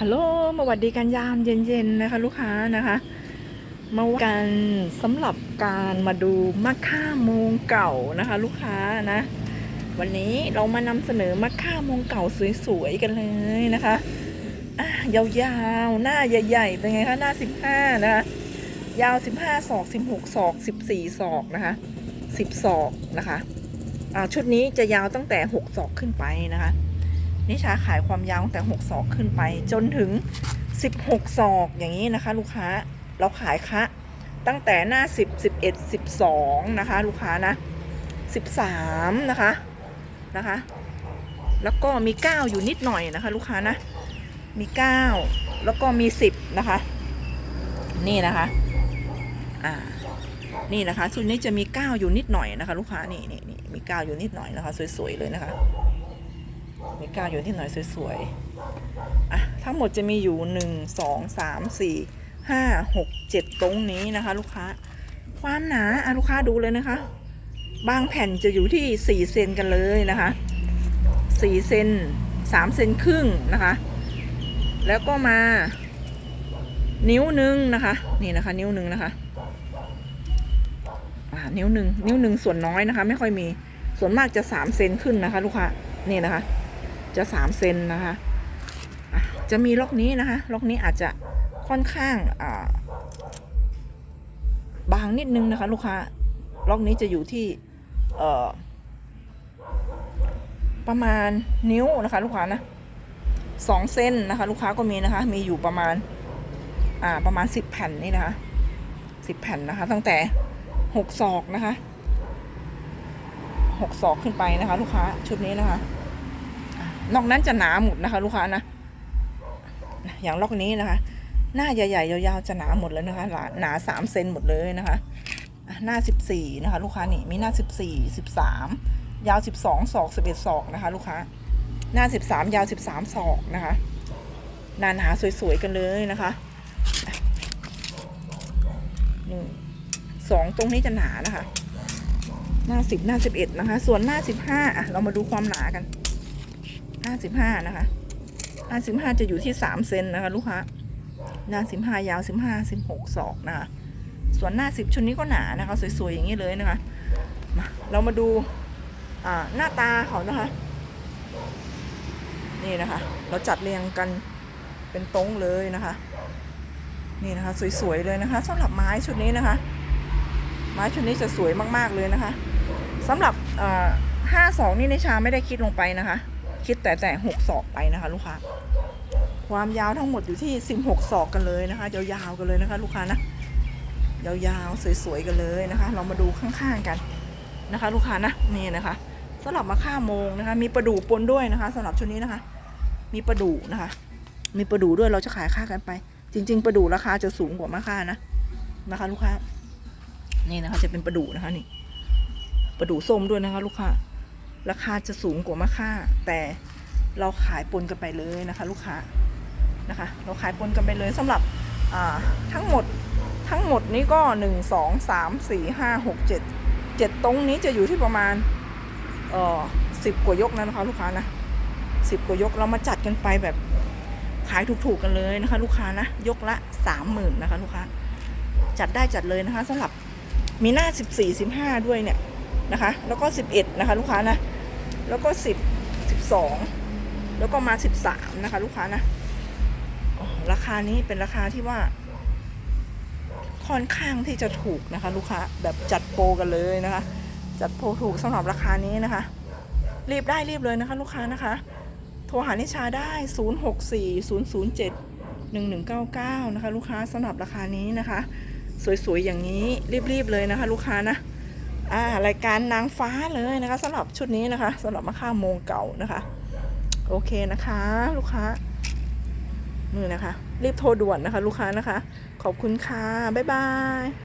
ฮัลโหลมาหวัดดีกันยามเย็นๆนะคะ ลูกค้านะคะมาว่ากันสำหรับการมาดูมะค่าโมงเก่านะคะ ลูกค้านะ วันนี้เรามานำเสนอมะค่าโมงเก่าสวยๆกันเลยนะคะะยาวๆ หน้าใหญ่ๆเป็นไงคะหน้า15นะคะยาว15ศอก16ศอก14ศอกนะคะ10ศอกนะคะชุดนี้จะยาวตั้งแต่6ศอกขึ้นไปนะคะ นิชาขายความยาวตั้งแต่6ศอกขึ้นไป จนถึง 16ศอกอย่างนี้นะคะ ลูกค้าเราขายคะตั้งแต่หน้า 10 11 12 นะคะ ลูกค้านะ 13 นะคะนะคะ แล้วก็มี 9 อยู่นิดหน่อยนะคะ ลูกค้านะ มี 9 แล้วก็มี 10 นะคะ นี่นะคะอ่านี่นะคะชุดนี้จะมี 9 อยู่นิดหน่อยนะคะ ลูกค้านี่นี่นี่มี 9 อยู่นิดหน่อยนะคะ สวยๆเลยนะคะ มีกาวอยู่ที่หน่อยสวยๆอะทั้งหมดจะมีอยู่หนึ่งสองสามสี่ห้าหกเจ็ดตรงนี้นะคะ ลูกค้า ความหนาอะลูกค้าดูเลยนะคะ บางแผ่นจะอยู่ที่สี่เซนกันเลยนะคะสี่เซนสามเซนครึ่งนะคะ แล้วก็มานิ้วหนึ่งนะคะ นี่นะคะ นิ้วหนึ่งนะคะอ่านิ้วหนึ่งนิ้วหนึ่งส่วนน้อยนะคะ ไม่ค่อยมีส่วนมากจะสามเซนขึ้นนะคะ ลูกค้านี่นะคะ จะสามเซนนะคะจะมีล็อกนี้นะคะ ล็อกนี้อาจจะค่อนข้างบางนิดนึงนะคะ ลูกค้า ล็อกนี้จะอยู่ที่ประมาณนิ้วนะคะ ลูกค้านะสองเซนนะคะ ลูกค้าก็มีนะคะ มีอยู่ประมาณอ่าประมาณสิบแผ่นนี่นะคะสิบแผ่นนะคะ ตั้งแต่หกศอกนะคะหกศอกขึ้นไปนะคะ ลูกค้าชุดนี้นะคะ นอกนั้นจะหนาหมดนะคะ ลูกค้านะอย่างล็อกนี้นะคะ หน้าใหญ่ๆยาวๆจะหนาหมดเลยนะคะ หนาสามเซนหมดเลยนะคะอะหน้าสิบสี่นะคะ ลูกค้านี่มีหน้าสิบสี่สิบสามยาวสิบสองศอกสิบเอ็ดศอกนะคะ ลูกค้า หน้าสิบสามยาวสิบสามศอกนะคะหนาหนาสวยๆกันเลยนะคะหนึ่งสองตรงนี้จะหนานะคะ หน้าสิบหน้าสิบเอ็ดนะคะ ส่วนหน้าสิบห้าอะเรามาดูความหนากัน ห้าสิบห้านะคะห้าสิบห้าจะอยู่ที่สามเซนนะคะ ลูกค้าหน้าสิบห้ายาวสิบห้าสิบหกศอกนะคะ ส่วนหน้าสิบชุดนี้ก็หนานะคะ สวยๆอย่างนี้เลยนะคะมาเรามาดูอ่าหน้าตาเขานะคะ นี่นะคะ เราจัดเรียงกันเป็นตรงเลยนะคะ นี่นะคะ สวยๆเลยนะคะสำหรับไม้ชุดนี้นะคะ ไม้ชุดนี้จะสวยมากๆเลยนะคะสำหรับห้าสองนี่ในชาไม่ได้คิดลงไปนะคะ คิดแต่แต่หกศอกไปนะคะ ลูกค้า ความยาวทั้งหมดอยู่ที่สิบหกศอกกันเลยนะคะ ยาวๆกันเลยนะคะ ลูกค้านะยาวๆสวยๆกันเลยนะคะ เรามาดูข้างๆกันนะคะ ลูกค้านะนี่นะคะสำหรับมาค่าโมงนะคะ มีประดูปนด้วยนะคะสำหรับชุดนี้นะคะ มีประดูนะคะ มีประดูด้วยเราจะขายค่ากันไป จริง ๆ ประดูราคาจะสูงกว่ามะค่านะนะคะ ลูกค้านี่นะคะ จะเป็นประดูนะคะนี่ประดูส้มด้วยนะคะ ลูกค้า ราคาจะสูงกว่ามะค่า แต่เราขายปนกันไปเลยนะคะ ลูกค้านะคะ เราขายปนกันไปเลยสำหรับทั้งหมดทั้งหมดนี้ก็หนึ่งสองสามสี่ห้าหกเจ็ดเจ็ดตรงนี้จะอยู่ที่ประมาณเออสิบกว่ายกนะคะลูกค้านะสิบกว่ายกเรามาจัดกันไปแบบขายถูกๆกันเลยนะคะ ลูกค้านะยกละสามหมื่นนะคะลูกค้าจัดได้จัดเลยนะคะสำหรับมีหน้าสิบสี่สิบห้าด้วยเนี่ยนะคะ แล้วก็สิบเอ็ดนะคะ ลูกค้านะ แล้วก็สิบสิบสองแล้วก็มาสิบสามนะคะ ลูกค้านะราคานี้เป็นราคาที่ว่า ค่อนข้างที่จะถูกนะคะ ลูกค้าแบบจัดโปรกันเลยนะคะ จัดโปรถูกสำหรับราคานี้นะคะ รีบได้รีบเลยนะคะ ลูกค้านะคะ โทรหานิชาได้ 0 6 4 0 0 7 1 1 9 9 นะคะ ลูกค้าสำหรับราคานี้นะคะ สวยๆอย่างนี้รีบๆเลยนะคะ ลูกค้านะ อ่ารายการนางฟ้าเลยนะคะสำหรับชุดนี้นะคะสำหรับมะค่าโมงเก่านะคะ โอเคนะคะ ลูกค้านี่นะคะ รีบโทรด่วนนะคะ ลูกค้านะคะ ขอบคุณค่ะ บ๊ายบาย